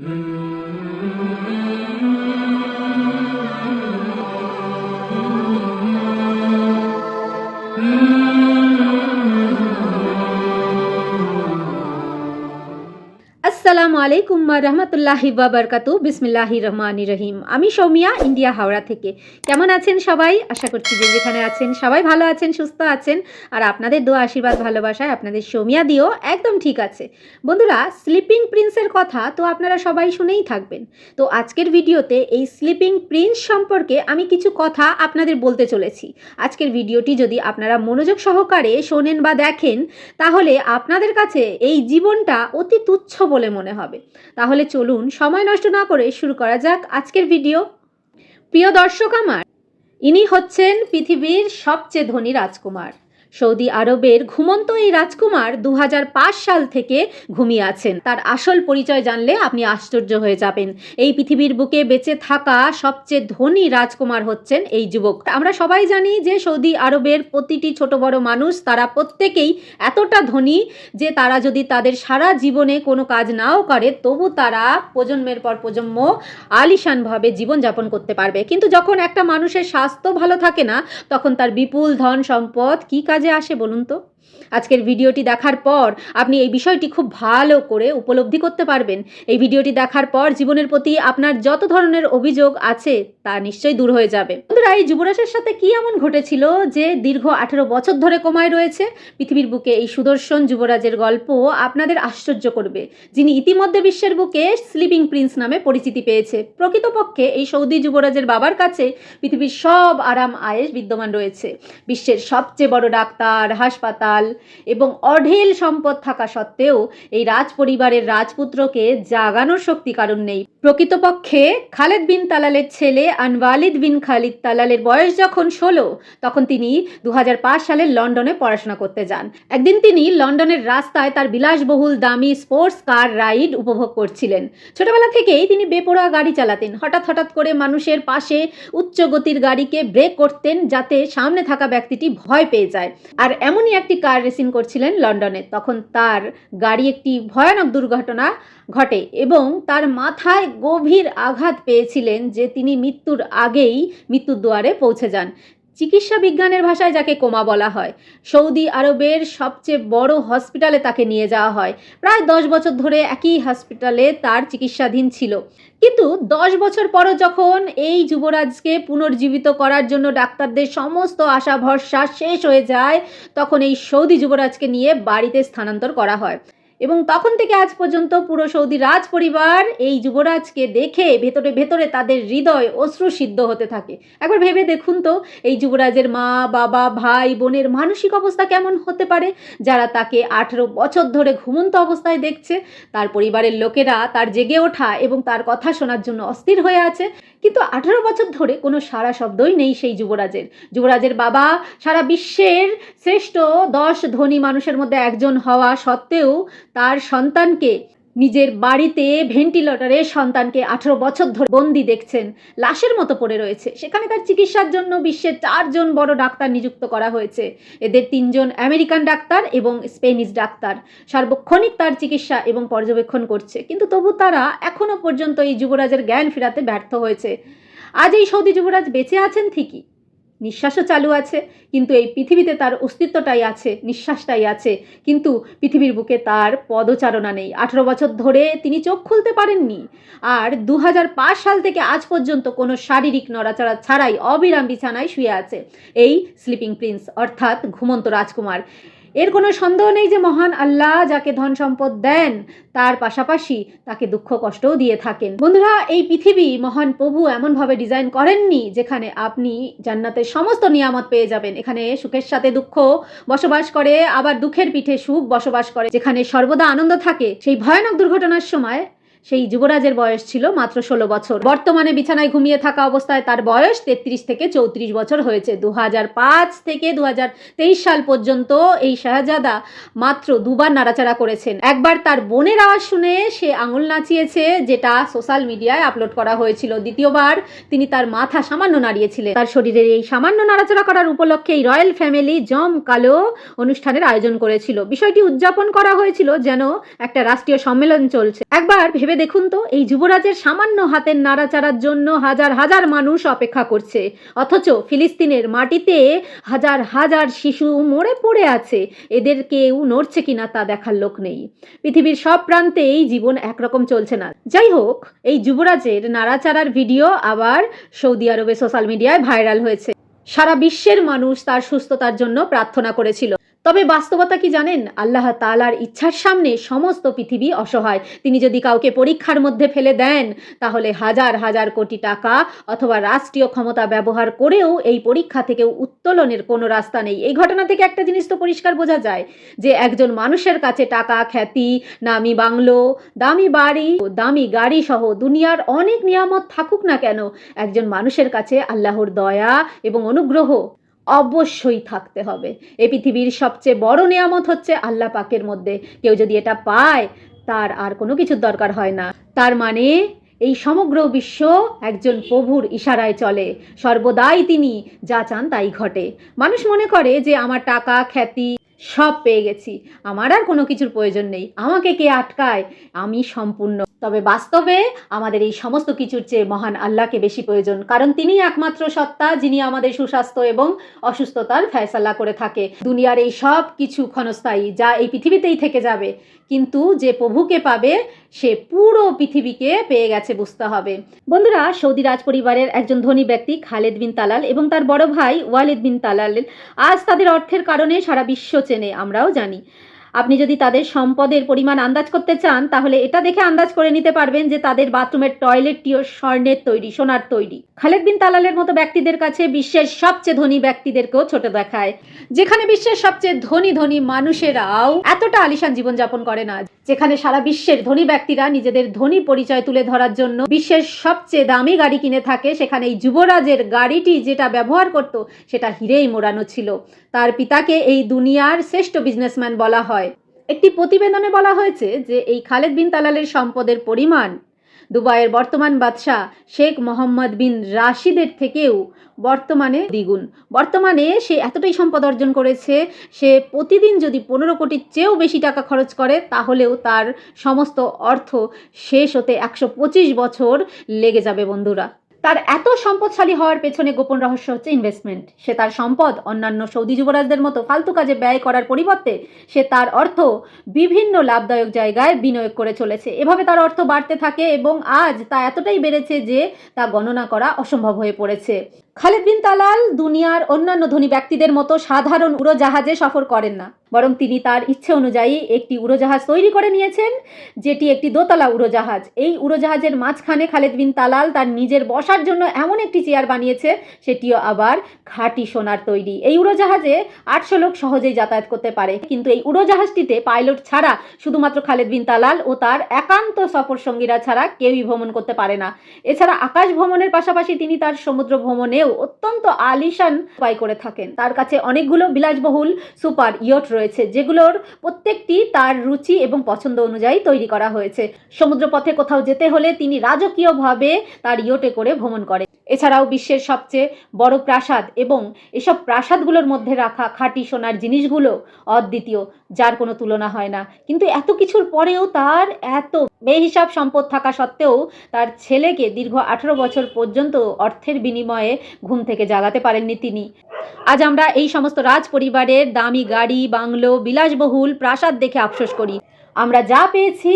Música আলাইকুম রহমতুল্লাহি বাবরকাতু বিসমিল্লাহি রহমানি রহিম। আমি সৌমিয়া, ইন্ডিয়া হাওড়া থেকে। কেমন আছেন সবাই? আশা করছি যে যেখানে আছেন সবাই ভালো আছেন, সুস্থ আছেন। আর আপনাদের দোয়া, আশীর্বাদ, ভালোবাসায় আপনাদের সৌমিয়া দিও একদম ঠিক আছে। বন্ধুরা স্লিপিং প্রিন্সের কথা তো আপনারা সবাই শুনেই থাকবেন। তো আজকের ভিডিওতে এই স্লিপিং প্রিন্স সম্পর্কে আমি কিছু কথা আপনাদের বলতে চলেছি। আজকের ভিডিওটি যদি আপনারা মনোযোগ সহকারে শোনেন বা দেখেন, তাহলে আপনাদের কাছে এই জীবনটা অতি তুচ্ছ বলে মনে হবে। তাহলে চলুন সময় নষ্ট না করে শুরু করা যাক আজকের ভিডিও। প্রিয় দর্শক আমার, ইনি হচ্ছেন পৃথিবীর সবচেয়ে ধনী রাজকুমার। সৌদি আরবের ঘুমন্ত এই রাজকুমার দু হাজার পাঁচ সাল থেকে ঘুমিয়ে আছেন। তার আসল পরিচয় জানলে আপনি আশ্চর্য হয়ে যাবেন। এই পৃথিবীর বুকে বেঁচে থাকা সবচেয়ে ধনী রাজকুমার হচ্ছেন এই যুবক। আমরা সবাই জানি যে সৌদি আরবের প্রতিটি ছোট বড় মানুষ তারা প্রত্যেকেই এতটা ধনী যে তারা যদি তাদের সারা জীবনে কোনো কাজ নাও করে, তবু তারা প্রজন্মের পর প্রজন্ম আলিশানভাবে জীবনযাপন করতে পারবে। কিন্তু যখন একটা মানুষের স্বাস্থ্য ভালো থাকে না, তখন তার বিপুল ধন সম্পদ কী কাজে আসে বলুন তো? আজকের ভিডিওটি দেখার পর আপনি এই বিষয়টি খুব ভালো করে উপলব্ধি করতে পারবেন। এই ভিডিওটি দেখার পর জীবনের প্রতি আপনার যত ধরনের অভিযোগ আছে তা নিশ্চয়ই দূর হয়ে যাবে। বন্ধুরা, এই যুবরাজের সাথে কি এমন ঘটেছিল যে দীর্ঘ আঠেরো বছর ধরে কমায় রয়েছে? পৃথিবীর বুকে এই সুদর্শন যুবরাজের গল্প আপনাদের আশ্চর্য করবে, যিনি ইতিমধ্যে বিশ্বের বুকে স্লিপিং প্রিন্স নামে পরিচিতি পেয়েছে। প্রকৃতপক্ষে এই সৌদি যুবরাজের বাবার কাছে পৃথিবীর সব আরাম আয়েস বিদ্যমান রয়েছে। বিশ্বের সবচেয়ে বড় ডাক্তার, হাসপাতাল এবং অঢেল সম্পদ থাকা সত্ত্বেও এই রাজ পরিবারের রাজপুত্রকে জাগানোর শক্তি কারণ নেই। প্রকৃতপক্ষে খালেদ বিন তালালের ছেলে আনওয়ালিদ বিন খালিদ তালালের বয়স যখন ষোলো, তখন তিনি দু সালে লন্ডনে পড়াশোনা করতে যান। একদিন তিনি লন্ডনের রাস্তায় তার বিলাসবহুল দামি স্পোর্টস কার রাইড উপভোগ করছিলেন। ছোটবেলা থেকেই তিনি বেপরোয়া গাড়ি চালাতেন। হঠাৎ হঠাৎ করে মানুষের পাশে উচ্চ গতির গাড়িকে ব্রেক করতেন যাতে সামনে থাকা ব্যক্তিটি ভয় পেয়ে যায়। আর এমনই একটি কার রেসিং করছিলেন লন্ডনে। তখন তার গাড়ি একটি ভয়ানক দুর্ঘটনা ঘটে এবং তার মাথায় গভীর আঘাত পেয়েছিলেন যে তিনি মৃত্যুর আগেই মৃত্যুর দুয়ারে পৌঁছে যান। চিকিৎসা বিজ্ঞানের ভাষায় যাকে কোমা বলা হয়, সৌদি আরবের সবচেয়ে বড় হসপিটালে তাকে নিয়ে যাওয়া হয়। প্রায় দশ বছর ধরে একই হসপিটালে তার চিকিৎসাধীন ছিল। কিন্তু দশ বছর পরও যখন এই যুবরাজকে পুনর্জীবিত করার জন্য ডাক্তারদের সমস্ত আশা ভরসা শেষ হয়ে যায়, তখন এই সৌদি যুবরাজকে নিয়ে বাড়িতে স্থানান্তর করা হয়। এবং তখন থেকে আজ পর্যন্ত পুরো সৌদি রাজ পরিবার এই যুবরাজকে দেখে ভেতরে ভেতরে তাদের হৃদয় অশ্রুসিদ্ধ হতে থাকে। একবার ভেবে দেখুন তো, এই যুবরাজের মা, বাবা, ভাই, বোনের মানসিক অবস্থা কেমন হতে পারে? যারা তাকে আঠেরো বছর ধরে ঘুমন্ত অবস্থায় দেখছে, তার পরিবারের লোকেরা তার জেগে ওঠা এবং তার কথা শোনার জন্য অস্থির হয়ে আছে। কিন্তু আঠেরো বছর ধরে কোনো সারা শব্দই নেই সেই যুবরাজের। যুবরাজের বাবা সারা বিশ্বের শ্রেষ্ঠ দশ ধনী মানুষের মধ্যে একজন হওয়া সত্ত্বেও তার সন্তানকে নিজের বাড়িতে ভেন্টিলেটরে সন্তানকে আঠেরো বছর ধরে বন্দি দেখছেন। লাশের মতো পড়ে রয়েছে। সেখানে তার চিকিৎসার জন্য বিশ্বের চারজন বড় ডাক্তার নিযুক্ত করা হয়েছে। এদের তিনজন আমেরিকান ডাক্তার এবং স্পেনিশ ডাক্তার। সার্বক্ষণিক তার চিকিৎসা এবং পর্যবেক্ষণ করছে। কিন্তু তবু তারা এখনও পর্যন্ত এই যুবরাজের জ্ঞান ফেরাতে ব্যর্থ হয়েছে। আজ এই সৌদি যুবরাজ বেঁচে আছেন ঠিকই। নিঃশ্বাসও চালু আছে, কিন্তু এই পৃথিবীতে তার অস্তিত্বটাই আছে, নিঃশ্বাসটাই আছে। কিন্তু পৃথিবীর বুকে তার পদচারণা নেই। আঠেরো বছর ধরে তিনি চোখ খুলতে পারেননি। আর দু হাজার পাঁচ সাল থেকে আজ পর্যন্ত কোনো শারীরিক নড়াচড়া ছাড়াই অবিরাম বিছানায় শুয়ে আছে। এই স্লিপিং প্রিন্স, অর্থাৎ ঘুমন্ত রাজকুমার। এর কোনো সন্দেহ নেই যে মহান আল্লাহ যাকে ধন সম্পদ দেন, তার পাশাপাশি তাকে দুঃখ কষ্টও দিয়ে থাকেন। বন্ধুরা, এই পৃথিবী মহান প্রভু এমনভাবে ডিজাইন করেননি যেখানে আপনি জান্নাতের সমস্ত নিয়ামত পেয়ে যাবেন। এখানে সুখের সাথে দুঃখ বসবাস করে, আবার দুঃখের পিঠে সুখ বসবাস করে। যেখানে সর্বদা আনন্দ থাকে, সেই ভয়ানক দুর্ঘটনার সময় সেই যুবরাজের বয়স ছিল মাত্র ষোলো বছর। বর্তমানে বিছানায় ঘুমিয়ে থাকা অবস্থায় তার বয়স তেত্রিশ থেকে চৌত্রিশ বছর হয়েছে। দু থেকে দু সাল পর্যন্ত এই শাহজাদা মাত্র দুবার নাড়াচাড়া করেছেন। একবার তার বোনের আওয়াজ শুনে সে আঙুল নাচিয়েছে, যেটা সোশ্যাল মিডিয়ায় আপলোড করা হয়েছিল। দ্বিতীয়বার তিনি তার মাথা সামান্য নাড়িয়েছিলেন। তার শরীরের এই সামান্য নাড়াচাড়া করার উপলক্ষে এই রয়্যাল ফ্যামিলি জম কালো অনুষ্ঠানের আয়োজন করেছিল। বিষয়টি উদযাপন করা হয়েছিল যেন একটা রাষ্ট্রীয় সম্মেলন চলছে। একবার ভেবে দেখুন তো, এই যুবরাজের সামান্য হাতের নাড়াচাড়ার জন্য হাজার হাজার মানুষ অপেক্ষা করছে। অথচ ফিলিস্তিনের মাটিতে হাজার হাজার শিশু মরে পড়ে আছে। এদের কেউ নড়ছে কিনা তা দেখার লোক নেই। পৃথিবীর সব প্রান্তেই জীবন একরকম চলছে না। যাই হোক, এই যুবরাজের নাড়াচাড়ার ভিডিও আবার সৌদি আরবে সোশ্যাল মিডিয়ায় ভাইরাল হয়েছে। সারা বিশ্বের মানুষ তার সুস্থতার জন্য প্রার্থনা করেছিল। তবে বাস্তবতা কি জানেন? আল্লাহ তালার ইচ্ছার সামনে সমস্ত পৃথিবী অসহায়। তিনি যদি কাউকে পরীক্ষার মধ্যে ফেলে দেন, তাহলে হাজার হাজার কোটি টাকা অথবা রাষ্ট্রীয় ক্ষমতা ব্যবহার করেও এই পরীক্ষা থেকে উত্তোলনের কোনো রাস্তা নেই। এই ঘটনা থেকে একটা জিনিস তো পরিষ্কার বোঝা যায়, যে একজন মানুষের কাছে টাকা, খ্যাতি, নামি বাংলো, দামি বাড়ি ও দামি গাড়ি সহ দুনিয়ার অনেক নিয়ামত থাকুক না কেন, একজন মানুষের কাছে আল্লাহর দয়া এবং অনুগ্রহ অবশ্যই থাকতে হবে। এই পৃথিবীর সবচেয়ে বড় নিয়ামত হচ্ছে আল্লাহ পাকের মধ্যে। কেউ যদি এটা পায়, তার আর কোনো কিছুর দরকার হয় না। তার মানে এই সমগ্র বিশ্ব একজন প্রভুর ইশারায় চলে। সর্বদাই তিনি যা চান তাই ঘটে। মানুষ মনে করে যে, আমার টাকা, খ্যাতি সব পেয়ে গেছি। আমার আর কোনো কিছুর প্রয়োজন নেই। আমাকে কে আটকায়? আমি সম্পূর্ণ। তবে বাস্তবে আমাদের এই সমস্ত কিছুর চেয়ে মহান আল্লাহকে বেশি প্রয়োজন। কারণ তিনি একমাত্র সত্তা, যিনি আমাদের সুস্বাস্থ্য এবং অসুস্থতার ফয়সালা করে থাকে। দুনিয়ার এই সব কিছু ক্ষণস্থায়ী, যা এই পৃথিবীতেই থেকে যাবে। কিন্তু যে প্রভুকে পাবে, সে পুরো পৃথিবীকে পেয়ে গেছে বুঝতে হবে। বন্ধুরা, সৌদি রাজ পরিবারের একজন ধনী ব্যক্তি খালেদ বিন তালাল এবং তার বড় ভাই ওয়ালিদ বিন তালাল, আজ তাদের অর্থের কারণে সারা বিশ্ব চেনে, আমরাও জানি। আপনি যদি তাদের সম্পদের পরিমাণ আন্দাজ করতে চান, তাহলে এটা দেখে আন্দাজ করে নিতে পারবেন যে তাদের বাথরুমের টয়লেটটিও স্বর্ণের তৈরি, সোনার তৈরি। খালেদ বিন তালালের মতো ব্যক্তিদের কাছে বিশ্বের সবচেয়ে ধনী ব্যক্তিদেরকেও ছোট দেখায়, যেখানে বিশ্বের সবচেয়ে ধনী ধনী মানুষেরাও এতটা আলিশান জীবনযাপন করে না, যেখানে সারা বিশ্বের ধনী ব্যক্তিরা নিজেদের ধনী পরিচয় তুলে ধরার জন্য বিশ্বের সবচেয়ে দামি গাড়ি কিনে থাকে। সেখানে এই যুবরাজের গাড়িটি যেটা ব্যবহার করত, সেটা হিরেই মোড়ানো ছিল। তার পিতাকে এই দুনিয়ার শ্রেষ্ঠ বিজনেসম্যান বলা হয়। একটি প্রতিবেদনে বলা হয়েছে যে এই খালেদ বিন তালালের সম্পদের পরিমাণ দুবাইয়ের বর্তমান বাদশাহ শেখ মোহাম্মদ বিন রাশিদের থেকেও বর্তমানে দ্বিগুণ। বর্তমানে সে এতটাই সম্পদ অর্জন করেছে, সে প্রতিদিন যদি পনেরো কোটির চেয়েও বেশি টাকা খরচ করে, তাহলেও তার সমস্ত অর্থ শেষ হতে একশো পঁচিশ বছর লেগে যাবে বন্ধুরা। তার এত সম্পদশালী হওয়ার পেছনে গোপন রহস্য হচ্ছে ইনভেস্টমেন্ট সে তার সম্পদ অন্যান্য সৌদি যুবরাজদের মতো ফালতু কাজে ব্যয় করার পরিবর্তে সে তার অর্থ বিভিন্ন লাভদায়ক জায়গায় বিনিয়োগ করে চলেছে। এভাবে তার অর্থ বাড়তে থাকে এবং আজ তা এতটাই বেড়েছে যে তা গণনা করা অসম্ভব হয়ে পড়েছে। খালেদ বিন তালাল দুনিয়ার অন্যান্য ধনী ব্যক্তিদের মতো সাধারণ উড়োজাহাজে সফর করেন না। বরং তিনি তার ইচ্ছে অনুযায়ী একটি উড়োজাহাজ তৈরি করে নিয়েছেন, যেটি একটি দোতলা উড়োজাহাজ। এই উড়োজাহাজের মাঝখানে খালেদ বিন তালাল তার নিজের বসার জন্য এমন একটি চেয়ার বানিয়েছে, সেটিও আবার খাঁটি সোনার তৈরি। এই উড়োজাহাজে আটশো লোক সহজেই যাতায়াত করতে পারে। কিন্তু এই উড়োজাহাজটিতে পাইলট ছাড়া শুধুমাত্র খালেদ বিন তালাল ও তার একান্ত সফর সঙ্গীরা ছাড়া কেউই ভ্রমণ করতে পারে না। এছাড়া আকাশ ভ্রমণের পাশাপাশি তিনি তার সমুদ্র ভ্রমণেও অত্যন্ত আলিশান উপায় করে থাকেন। তার কাছে অনেকগুলো বিলাসবহুল সুপার ইয়ট রয়েছে, যেগুলোর প্রত্যেকটি তার রুচি এবং পছন্দ অনুযায়ী তৈরি করা হয়েছে। সমুদ্রপথে কোথাও যেতে হলে তিনি রাজকীয়ভাবে তার ইয়োটে করে ভ্রমণ করে এছাড়াও বিশ্বের সবচেয়ে বড় প্রাসাদ এবং এসব প্রাসাদগুলোর মধ্যে রাখা খাঁটি সোনার জিনিসগুলো অদ্বিতীয়, যার কোনো তুলনা হয় না। কিন্তু এত কিছুর পরেও তার এত বেহিসাব সম্পদ থাকা সত্ত্বেও তার ছেলেকে দীর্ঘ আঠেরো বছর পর্যন্ত অর্থের বিনিময়ে ঘুম থেকে জাগাতে পারেননি তিনি। আজ আমরা এই সমস্ত রাজ পরিবারের দামি গাড়ি, বাংলো, বিলাসবহুল প্রাসাদ দেখে আফসোস করি। আমরা যা পেয়েছি,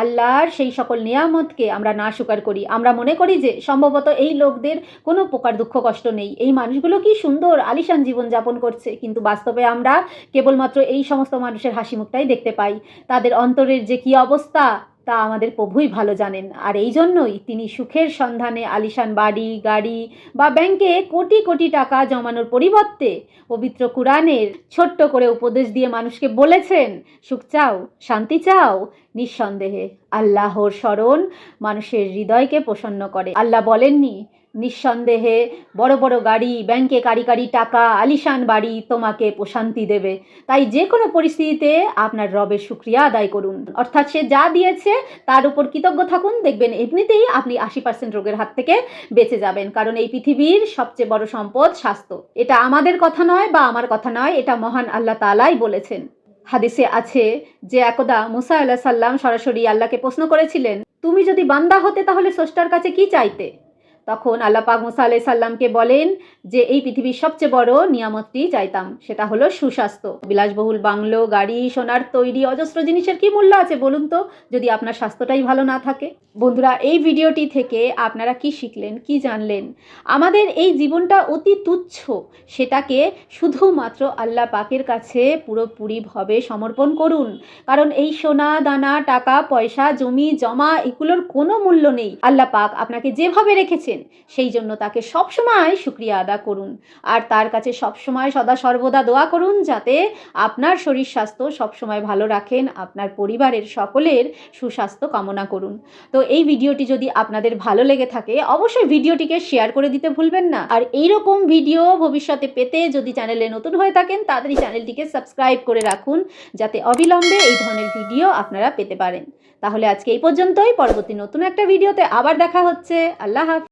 আল্লাহর সেই সকল নিয়ামতকে আমরা না স্বীকার করি। আমরা মনে করি যে সম্ভবত এই লোকদের কোনো প্রকার দুঃখ কষ্ট নেই। এই মানুষগুলো কি সুন্দর আলিশান জীবনযাপন করছে, কিন্তু বাস্তবে আমরা কেবলমাত্র এই সমস্ত মানুষের হাসি মুখটাই দেখতে পাই। তাদের অন্তরের যে কী অবস্থা তা আমাদের প্রভুই ভালো জানেন। আর এই জন্যই তিনি সুখের সন্ধানে আলিশান বাড়ি, গাড়ি বা ব্যাংকে কোটি কোটি টাকা জমানোর পরিবর্তে পবিত্র কোরআনের ছোট্ট করে উপদেশ দিয়ে মানুষকে বলেছেন, সুখ চাও, শান্তি চাও, নিঃসন্দেহে আল্লাহর স্মরণ মানুষের হৃদয়কে প্রসন্ন করে। আল্লাহ বলেননি নিঃসন্দেহে বড় বড় গাড়ি, ব্যাংকে কারি কারি টাকা, আলিশান বাড়ি তোমাকে প্রশান্তি দেবে। তাই যে কোনো পরিস্থিতিতে আপনার রবের শুক্রিয়া আদায় করুন। অর্থাৎ সে যা দিয়েছে তার উপর কৃতজ্ঞ থাকুন। দেখবেন এমনিতেই আপনি আশি পার্সেন্ট রোগের হাত থেকে বেঁচে যাবেন। কারণ এই পৃথিবীর সবচেয়ে বড় সম্পদ স্বাস্থ্য। এটা আমাদের কথা নয় বা আমার কথা নয়, এটা মহান আল্লাহ তালাই বলেছেন। হাদিসে আছে যে একদা মুসা আল্লাহ সাল্লাম সরাসরি আল্লাহকে প্রশ্ন করেছিলেন, তুমি যদি বান্দা হতে তাহলে স্রষ্টার কাছে কি চাইতে? তখন আল্লাহ পাক মুসা আলাই সাল্লামকে বলেন যে, এই পৃথিবীর সবচেয়ে বড় নিয়ামতটি চাইতাম। সেটা হলো সুস্বাস্থ্য। বিলাসবহুল বাংলো, গাড়ি, সোনার তৈরি, অজস্র জিনিসের কি মূল্য আছে বলুন তো, যদি আপনার স্বাস্থ্যটাই ভালো না থাকে? বন্ধুরা, এই ভিডিওটি থেকে আপনারা কি শিখলেন, কি জানলেন? আমাদের এই জীবনটা অতি তুচ্ছ। সেটাকে শুধুমাত্র আল্লাহ পাকের কাছে পুরোপুরিভাবে সমর্পণ করুন। কারণ এই সোনা, দানা, টাকা, পয়সা, জমি, জমা, এগুলোর কোনো মূল্য নেই। আল্লাহ পাক আপনাকে যেভাবে রেখেছেন সেই জন্য তাকে সবসময় শুক্রিয়া আদা করুন। আর তার কাছে সবসময় সদা সর্বদা দোয়া করুন যাতে আপনার শরীর স্বাস্থ্য সবসময় ভালো রাখেন, আপনার পরিবারের সকলের সুস্বাস্থ্য কামনা করুন। তো এই ভিডিওটি যদি আপনাদের ভালো লেগে থাকে, অবশ্যই ভিডিওটিকে শেয়ার করে দিতে ভুলবেন না। আর এইরকম ভিডিও ভবিষ্যতে পেতে যদি চ্যানেলে নতুন হয়ে থাকেন, তাড়াতাড়ি চ্যানেলটিকে সাবস্ক্রাইব করে রাখুন, যাতে অবিলম্বে এই ধরনের ভিডিও আপনারা পেতে পারেন। তাহলে আজকে এই পর্যন্তই, পরবর্তী নতুন একটা ভিডিওতে আবার দেখা হচ্ছে। আল্লাহ হাফিজ।